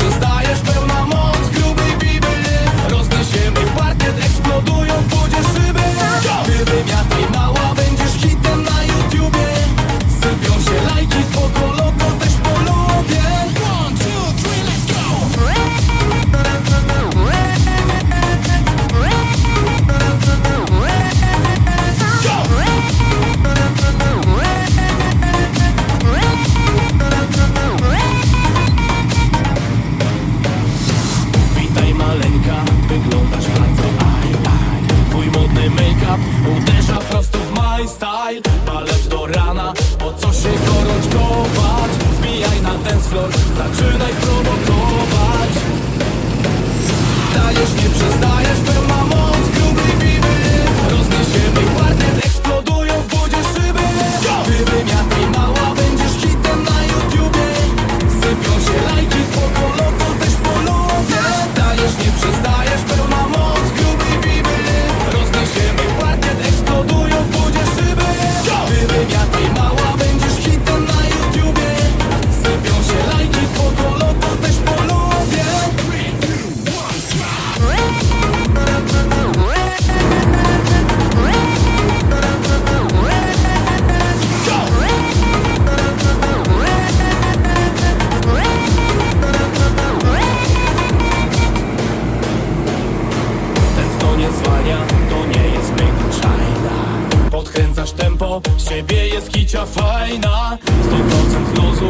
Вже здає make-up Uderza prosto w my style. Z ciebie jest kicia fajna. 100% luzu